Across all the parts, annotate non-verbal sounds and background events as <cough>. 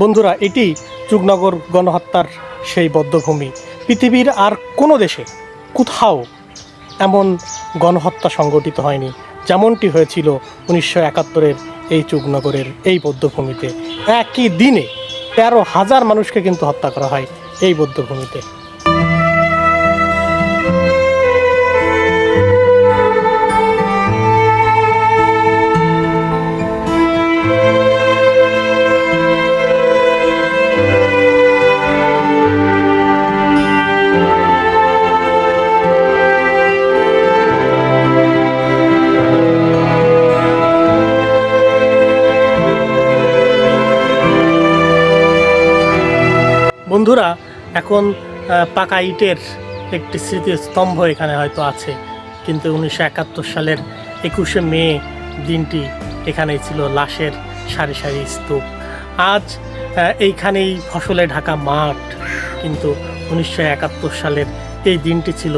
বন্ধুরা, এটি যুগনগর গণহত্যার সেই বদ্ধভূমি। পৃথিবীর আর কোনো দেশে কোথাও এমন গণহত্যা সংগঠিত হয়নি, যেমনটি হয়েছিল উনিশশো একাত্তরের এই যুগনগরের এই বদ্ধভূমিতে। একই দিনে তেরো হাজার মানুষকে কিন্তু হত্যা করা হয় এই বদ্ধভূমিতে। বন্ধুরা, এখন পাকা ইটের একটি স্মৃতিস্তম্ভ এখানে হয়তো আছে, কিন্তু উনিশশো একাত্তর সালের একুশে মে দিনটি এখানেই ছিল লাশের সারি সারি স্তূপ। আজ এইখানেই ফসলে ঢাকা মাঠ, কিন্তু উনিশশো একাত্তর সালের এই দিনটি ছিল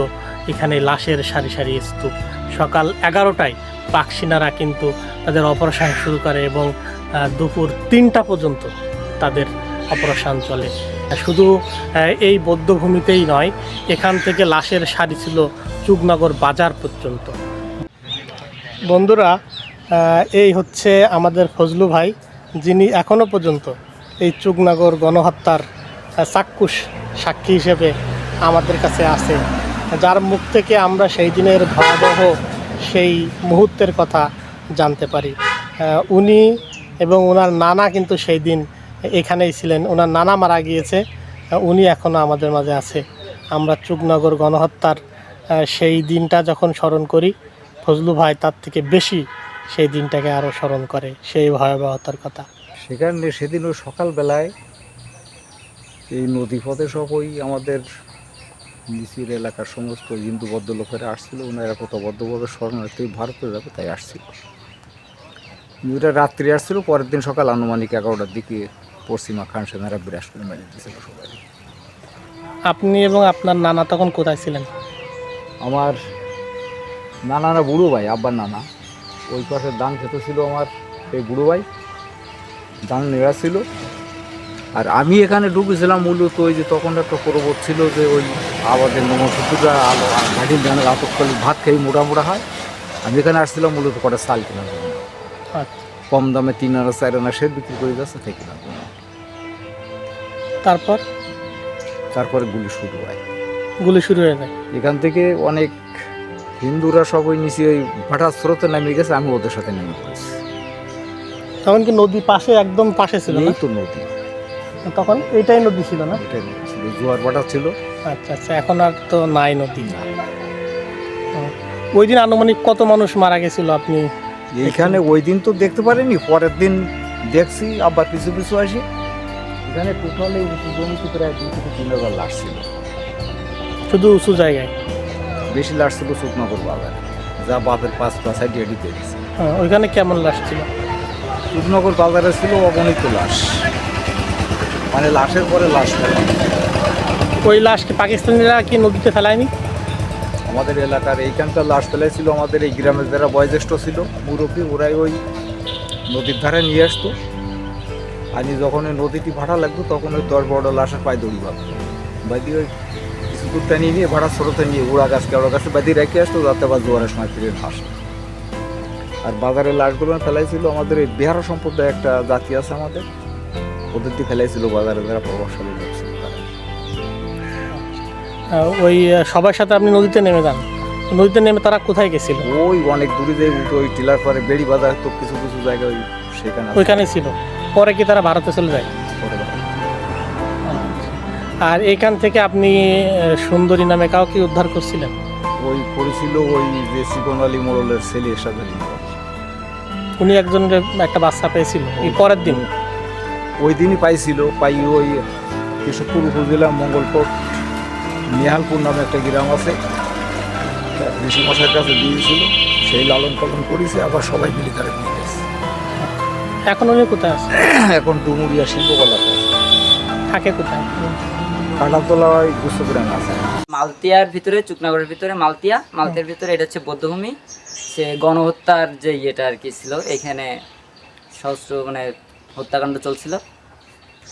এখানে লাশের সারি সারি স্তূপ। সকাল এগারোটায় পাকসিনারা কিন্তু তাদের অপারেশন শুরু করে এবং দুপুর তিনটা পর্যন্ত তাদের অপারেশন চলে। শুধু এই বৌদ্ধভূমিতেই নয়, এখান থেকে লাশের সারি ছিল চুকনগর বাজার পর্যন্ত। বন্ধুরা এই হচ্ছে আমাদের ফজলু ভাই, যিনি এখনও পর্যন্ত এই চুকনগর গণহত্যার চাক্ষুষ সাক্ষী হিসেবে আমাদের কাছে আছে। যার মুখ থেকে আমরা সেই দিনের ভয়াবহ সেই মুহূর্তের কথা জানতে পারি। উনি এবং ওনার নানা কিন্তু সেই দিন এখানেই ছিলেন। ওনার নানা মারা গিয়েছে। উনি এখনও আমাদের মাঝে আছে। আমরা চুকনগর গণহত্যার সেই দিনটা যখন স্মরণ করি, ফজলু ভাই তার থেকে বেশি সেই দিনটাকে আরও স্মরণ করে, সেই ভয়াবহতার কথা। সেখানে সেদিন সকালবেলায় এই নদীপথে সব ওই আমাদের নিচির এলাকার সমস্ত হিন্দু বদ্ধ লোকেরা আসছিল। ওনারা কত বদ্ধভাবে শরণার্থী ভারতে যাবে, তাই আসছিল। রাত্রি আসছিল, পরের দিন সকাল আনুমানিক এগারোটার দিকে পশ্চিমা খান সেনারা বিরাজ করে মেরে দিয়েছিল সবাই। আপনি এবং আপনার নানা তখন কোথায় ছিলেন? আমার নানারা বুড়ো ভাই আব্বার নানা। ওই পাশে দান খেতে ছিল আমার এই বুড়ো ভাই। দান নেওয়া ছিল। আর আমি এখানে ঢুকেছিলাম মূলত ওই যে তখন একটা পর্বত ছিল যে ওই আমাদের নমসূত্রটা আলো ঘাটির ধানের আতক করলে ভাত খেয়ে মোটা মোটা হয়। আমি এখানে আসছিলাম মূলত কটা সাল কেনার জন্য। আচ্ছা। কম দামে তিন আনা চার আনা সে বিক্রি করে যাচ্ছে থেকে কেনার জন্য। তারপর? তারপরে গুলি শুরু হয়। গুলি শুরু হয়ে যায় এখান থেকে অনেক হিন্দুরা সব ওই নিচে ওই ভাটার স্রোতে নামিয়ে গেছে আমি ওদের সাথে নেমে পড়েছি। তখন কি নদী পাশে একদম পাশে ছিল না? এই তো নদী। তখন এটাই নদী ছিল না? এটাই নদী ছিল জোয়ার ভাটা ছিল। আচ্ছা আচ্ছা এখন আর তো নাই নদী। না ওই দিন আনুমানিক কত মানুষ মারা গেছিল আপনি? এইখানে ওই দিন তো দেখতে পারিনি পরের দিন দেখছি আবার কিছু কিছু আসি। এখানে টোটালি উঁচু জমিতে প্রায় দুই থেকে তিন হাজার লাশ ছিল। শুধু উঁচু জায়গায়? বেশি লাশ ছিল সুকনগর বাজারে যা বাপের পাঁচ পাঁচ রেডি পেয়েছে হ্যাঁ, ওইখানে কেমন লাশ ছিল? সুকনগর বাজারে ছিল অগণিত লাশ। মানে লাশের পরে লাশ ফেলা ওই লাশকে পাকিস্তানিরা কি নদীতে ফেলায়নি? আমাদের এলাকার এইখানকার লাশ ফেলেছিল আমাদের এই গ্রামের যারা বয়োজ্যেষ্ঠ ছিল মুরব্বী ওরাই ওই নদীর ধারে নিয়ে আসতো। আমি যখন ওই নদীটি ভাড়া লাগতো তখন ওই দশ বড় লাশের পায়ে দড়ি বাঁধতো বাদি ওই কিছু দূর টানিয়ে নিয়ে ভাড়া স্রোতে নিয়ে উড়া গাছ কেওড়া গাছে বাদি রেখে আসতো যাতে আবার জোয়ারের সময় ফিরে আসে আর বাজারের লাশগুলো ফেলাইছিল আমাদের এই বিহার সম্প্রদায় একটা জাতি আছে আমাদের। ওদের দিয়ে ফেলাইছিল বাজারে যারা প্রভাবশালী লোক ছিল ওই সবার সাথে আপনি নদীতে নেমে যান। নদীতে নেমে তারা কোথায় গেছিল? ওই অনেক দূরে যাই উঠে ওই টিলার পরে বেড়ি বাজার তো কিছু কিছু জায়গায় ওই সেখানে। ওইখানে ছিল। পরে কি তারা ভারতে চলে যায়? আর এখান থেকে আপনি সুন্দরী নামে কাউকে উদ্ধার করছিলেন? ওই করেছিল ওই যে সিকন আলী মোড়লের ছেলে সাথে উনি একজনের একটা বাচ্চা পেয়েছিল এই পরের দিন? ওই দিনই পাইছিল পাই ওই কেশবপুর উপজেলা মঙ্গলকোট নিহালপুর নামে একটা গ্রাম আছে। ঋষি মশাইয়ের কাছে দিয়েছিল সেই লালন পালন করেছে আবার সবাই মিলে তারা এখন উনি কোথায় আছে? <clears throat> এখন ডুমুরিয়া শিল্পকলাতে থাকে কোথায়? কাটাতলায় গুস্তগ্রাম আছে। মালতিয়ার ভিতরে চুকনাগরের ভিতরে মালতিয়া। মালতিয়ার ভিতরে এটা হচ্ছে বৌদ্ধভূমি। সে গণহত্যার যে ইয়েটা আর কি ছিল এখানে সহস্র মানে হত্যাকাণ্ড চলছিল।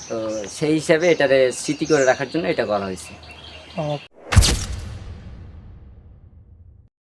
তো সেই হিসাবে এটারে স্মৃতি করে রাখার জন্য এটা করা হয়েছে। ও,